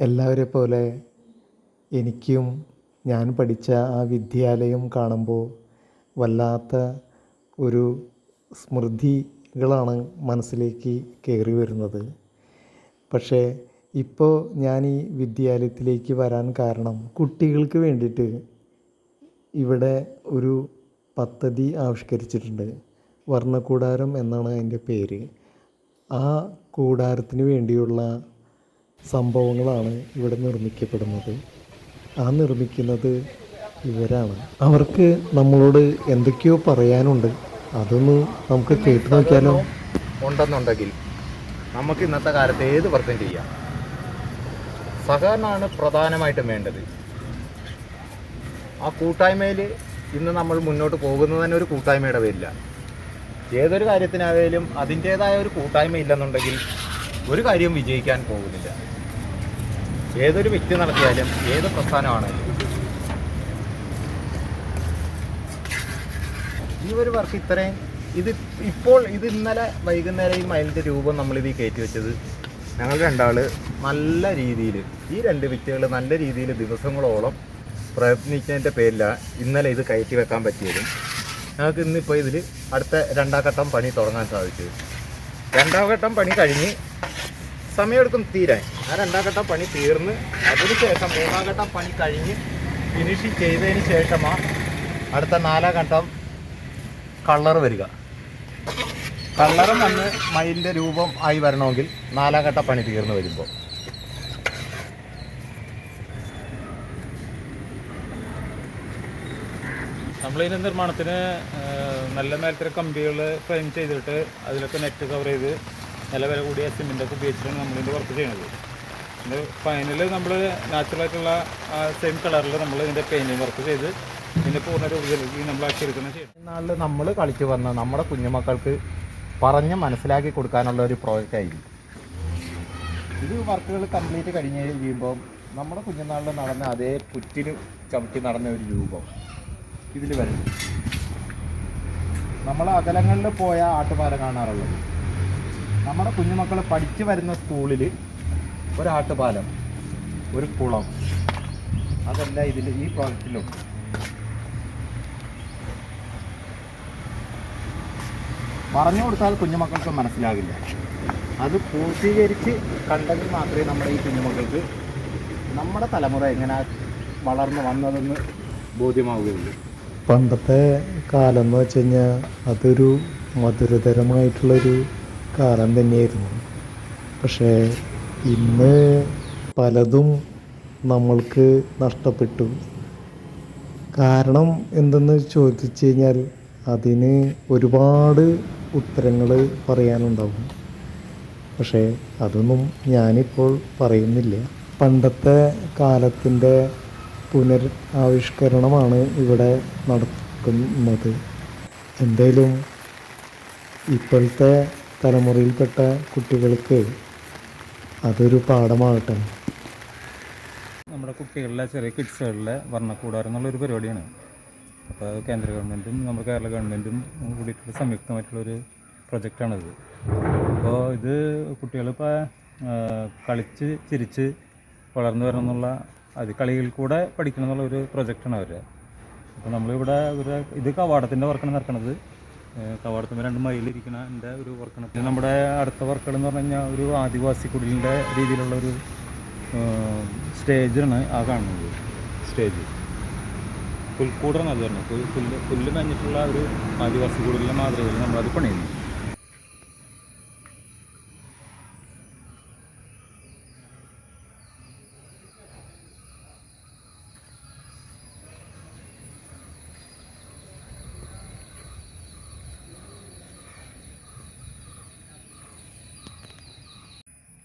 എല്ലാവരെ പോലെ എനിക്കും ഞാൻ പഠിച്ച ആ വിദ്യാലയം കാണുമ്പോൾ വല്ലാത്ത ഒരു സ്മൃതികളാണ് മനസ്സിലേക്ക് കയറി വരുന്നത്. പക്ഷേ ഇപ്പോൾ ഞാൻ ഈ വിദ്യാലയത്തിലേക്ക് വരാൻ കാരണം കുട്ടികൾക്ക് വേണ്ടിയിട്ട് ഇവിടെ ഒരു പദ്ധതി ആവിഷ്കരിച്ചിട്ടുണ്ട്. വർണക്കൂടാരം എന്നാണ് അതിന്റെ പേര്. ആ കൂടാരത്തിന് വേണ്ടിയുള്ള സംഭവങ്ങളാണ് ഇവിടെ നിർമ്മിക്കപ്പെടുന്നത്. ആ നിർമ്മിക്കുന്നത് ഇവരാണ്. അവർക്ക് നമ്മളോട് എന്തൊക്കെയോ പറയാനുണ്ട്. അതൊന്ന് നമുക്ക് കേട്ടു നോക്കിയാലോ? ഉണ്ടെന്നുണ്ടെങ്കിൽ നമുക്ക് ഇന്നത്തെ കാലത്ത് ഏത് വർക്കും ചെയ്യാം? സഹകരണമാണ് പ്രധാനമായിട്ടും വേണ്ടത്. ആ കൂട്ടായ്മയിൽ ഇന്ന് നമ്മൾ മുന്നോട്ട് പോകുന്നത് തന്നെ ഒരു കൂട്ടായ്മയുടെ പേരിലാണ് ഏതൊരു കാര്യത്തിനായാലും അതിന്റേതായ ഒരു കൂട്ടായ്മ ഇല്ലെന്നുണ്ടെങ്കിൽ ഒരു കാര്യം വിജയിക്കാൻ പോകുന്നില്ല. ഏതൊരു വ്യക്തി നടത്തിയാലും ഏത് പ്രസ്ഥാനമാണെങ്കിലും ഈ ഒരു വർക്ക് ഇത്രയും ഇത് ഇപ്പോൾ ഇത് ഇന്നലെ വൈകുന്നേരം മയിലിന്റെ രൂപം നമ്മളിത് കയറ്റി വെച്ചത് ഞങ്ങൾ രണ്ടാൾ നല്ല രീതിയിൽ ഈ രണ്ട് വ്യക്തികൾ നല്ല രീതിയിൽ ദിവസങ്ങളോളം പ്രയത്നിച്ചതിന്റെ പേരിലാണ് ഇന്നലെ ഇത് കയറ്റി വെക്കാൻ പറ്റിയതും. ഞങ്ങൾക്ക് ഇന്നിപ്പോൾ ഇതിൽ അടുത്ത രണ്ടാം ഘട്ടം പണി തുടങ്ങാൻ സാധിച്ചത് രണ്ടാം ഘട്ടം പണി കഴിഞ്ഞ് സമയമെടുക്കും തീരാൻ ആ രണ്ടാം ഘട്ടം പണി തീർന്ന്. അതിനുശേഷം മൂന്നാം ഘട്ടം പണി കഴിഞ്ഞ് ഫിനിഷ് ചെയ്തതിന് ശേഷമാണ് അടുത്ത നാലാം ഘട്ടം കളർ വരിക. കളറും വന്ന് മയിലിന്റെ രൂപം ആയി വരണമെങ്കിൽ നാലാം ഘട്ട പണി തീർന്നു വരുമ്പോൾ നമ്മളിതിന്റെ നിർമ്മാണത്തിന് നല്ല നേരത്തെ കമ്പികൾ ഫ്രെയിം ചെയ്തിട്ട് അതിലൊക്കെ നെറ്റ് കവർ ചെയ്ത് നല്ല വില കൂടിയ സിമെന്റൊക്കെ ഉപയോഗിച്ചിട്ടാണ് നമ്മളിതിന്റെ വർക്ക് ചെയ്യുന്നത്. ഇത് ഫൈനൽ നമ്മൾ നാച്ചുറലായിട്ടുള്ള സെയിം കളറിൽ നമ്മൾ ഇതിന്റെ പെയിന്റിങ് വർക്ക് ചെയ്ത് ഇതിന്റെ പൂർണ രൂപത്തിലേക്ക് നമ്മൾ ആക്കിയെടുക്കുന്ന ചെയ്യണം നാളിൽ നമ്മൾ കളിച്ചു വന്ന നമ്മുടെ കുഞ്ഞുമക്കൾക്ക് പറഞ്ഞ് മനസ്സിലാക്കി കൊടുക്കാനുള്ള ഒരു പ്രോജക്റ്റ് ആയിരിക്കും. ഇത് വർക്കുകൾ കംപ്ലീറ്റ് കഴിഞ്ഞ് കഴിയുമ്പോൾ നമ്മുടെ കുഞ്ഞുനാളിൽ നടന്ന അതേ പുറ്റിന് ചവിട്ടി നടന്ന ഒരു രൂപം ഇതിൽ വരുന്നു. നമ്മൾ അകലങ്ങളിൽ പോയ ആട്ടുപാലം കാണാറുള്ളത്. നമ്മുടെ കുഞ്ഞുമക്കൾ പഠിച്ചു വരുന്ന സ്കൂളിൽ ഒരു ആട്ടുപാലം ഒരു കുളം അതല്ല ഇതിൽ ഈ പ്രോജക്റ്റിലുണ്ട് പറഞ്ഞു കൊടുത്താൽ കുഞ്ഞുമക്കൾക്ക് മനസ്സിലാകില്ല. അത് പൂർത്തീകരിച്ച് കണ്ടെങ്കിൽ മാത്രമേ നമ്മുടെ ഈ കുഞ്ഞുമക്കൾക്ക് നമ്മുടെ തലമുറ എങ്ങനെ വളർന്നു വന്നതെന്ന് ബോധ്യമാവുകയുള്ളൂ. പണ്ടത്തെ കാലം എന്ന് വെച്ച് കഴിഞ്ഞാൽ അതൊരു മധുരതരമായിട്ടുള്ളൊരു കാലം തന്നെയായിരുന്നു. പക്ഷേ ഇന്ന് പലതും നമ്മൾക്ക് നഷ്ടപ്പെട്ടു. കാരണം എന്തെന്ന് ചോദിച്ചു കഴിഞ്ഞാൽ അതിന് ഒരുപാട് ഉത്തരങ്ങൾ പറയാനുണ്ടാവും. പക്ഷേ അതൊന്നും ഞാനിപ്പോൾ പറയുന്നില്ല. പണ്ടത്തെ കാലത്തിന്റെ പുനർ ആവിഷ്കരണമാണ് ഇവിടെ നടക്കുന്നത്. എന്തായാലും ഇപ്പോഴത്തെ തലമുറയിൽപ്പെട്ട കുട്ടികൾക്ക് അതൊരു പാഠമാകട്ടെ. നമ്മുടെ കുട്ടികളിലെ ചെറിയ കിഡ്സുകളിലെ വർണക്കൂടാരം എന്നുള്ളൊരു പരിപാടിയാണ്. അപ്പോൾ കേന്ദ്ര ഗവൺമെന്റും നമ്മുടെ കേരള ഗവൺമെന്റും കൂടിയിട്ടുള്ള സംയുക്തമായിട്ടുള്ളൊരു പ്രൊജക്റ്റാണിത്. അപ്പോൾ ഇത് കുട്ടികളിപ്പോൾ കളിച്ച് ചിരിച്ച് വളർന്നു വരണം എന്നുള്ള അത് കളിയിൽ കൂടെ പഠിക്കണം എന്നുള്ള ഒരു പ്രൊജക്റ്റാണ് അവരുടെ അപ്പോൾ നമ്മളിവിടെ ഒരു ഇത് കവാടത്തിന്റെ വർക്കാണ് നടക്കുന്നത് കവാടത്തുമ്പോൾ രണ്ട് മയിലിരിക്കുന്ന എന്റെ ഒരു വർക്കാണ് ഇത് നമ്മുടെ അടുത്ത വർക്കുകൾ എന്ന് പറഞ്ഞു കഴിഞ്ഞാൽ ഒരു ആദിവാസി കുടിലിന്റെ രീതിയിലുള്ള ഒരു സ്റ്റേജാണ് ആ കാണുന്നത്. സ്റ്റേജ്. പുൽക്കൂടാണ് അത് പറഞ്ഞത്. പുല്ല് പുല്ല് പുല്ല് നഞ്ഞിട്ടുള്ള ഒരു ആദിവാസി കുടിലിന്റെ മാതൃകയിൽ നമ്മളത് പണിയുന്നു.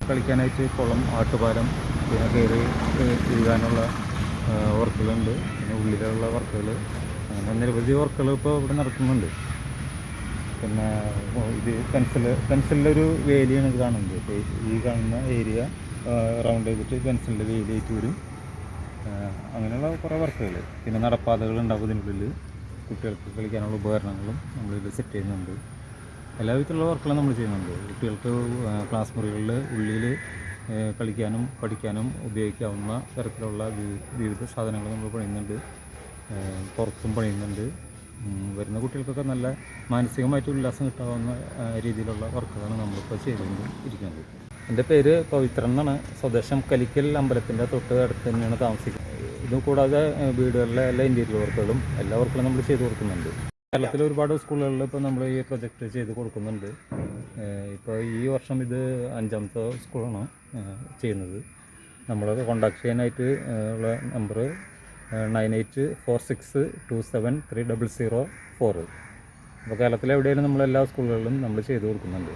കളിക്കാനായിട്ട് കുളം ആട്ടുപാലം പിന്നെ കയറി എഴുതാനുള്ള വർക്കുകളുണ്ട്. പിന്നെ ഉള്ളിലുള്ള വർക്കുകൾ. അങ്ങനെ നിരവധി വർക്കുകൾ ഇപ്പോൾ ഇവിടെ നടക്കുന്നുണ്ട്. പിന്നെ ഇത് പെൻസിൽ പെൻസിലിന്റെ ഒരു വേലിയാണ് ഇത് കാണുന്നത്. ഇപ്പോൾ ഈ കാണുന്ന ഏരിയ റൗണ്ട് ചെയ്തിട്ട് പെൻസിലിന്റെ വേലിയായിട്ട് വരും. അങ്ങനെയുള്ള കുറേ വർക്കുകൾ. പിന്നെ നടപ്പാതകൾ ഉണ്ടാവും ഇതിനുള്ളിൽ. കുട്ടികൾക്ക് കളിക്കാനുള്ള ഉപകരണങ്ങളും നമ്മളിത് സെറ്റ് ചെയ്യുന്നുണ്ട്. എല്ലാ വിധത്തിലുള്ള വർക്കുകളും നമ്മൾ ചെയ്യുന്നുണ്ട്. കുട്ടികൾക്ക് ക്ലാസ് മുറികളിൽ ഉള്ളിൽ കളിക്കാനും പഠിക്കാനും ഉപയോഗിക്കാവുന്ന തരത്തിലുള്ള വിവിധ സാധനങ്ങൾ നമ്മൾ പണിയുന്നുണ്ട്. പുറത്തും പണിയുന്നുണ്ട്. വരുന്ന കുട്ടികൾക്കൊക്കെ നല്ല മാനസികമായിട്ട് ഉല്ലാസം കിട്ടാവുന്ന രീതിയിലുള്ള വർക്കുകളാണ് നമ്മളിപ്പോൾ ചെയ്തുകൊണ്ട് ഇരിക്കുന്നത് എന്റെ പേര് പവിത്രൻ എന്നാണ്. സ്വദേശം കലിക്കൽ അമ്പലത്തിന്റെ തൊട്ട് അടുത്ത് തന്നെയാണ് താമസിക്കുന്നത്. ഇതും കൂടാതെ വീടുകളിലെ എല്ലാ ഇന്റീരിയർ വർക്കുകളും എല്ലാ വർക്കുകളും നമ്മൾ ചെയ്തു കൊടുക്കുന്നുണ്ട്. കേരളത്തിൽ ഒരുപാട് സ്കൂളുകളിൽ ഇപ്പോൾ നമ്മൾ ഈ പ്രൊജക്റ്റ് ചെയ്ത് കൊടുക്കുന്നുണ്ട്. ഇപ്പോൾ ഈ വർഷം ഇത് അഞ്ചാമത്തെ സ്കൂളാണ് ചെയ്യുന്നത്. നമ്മൾ കോണ്ടാക്ട് ചെയ്യാനായിട്ട് ഉള്ള number nine eight four six two seven three double zero four അപ്പോൾ കേരളത്തിലെവിടെയാലും നമ്മൾ എല്ലാ സ്കൂളുകളിലും നമ്മൾ ചെയ്ത് കൊടുക്കുന്നുണ്ട്.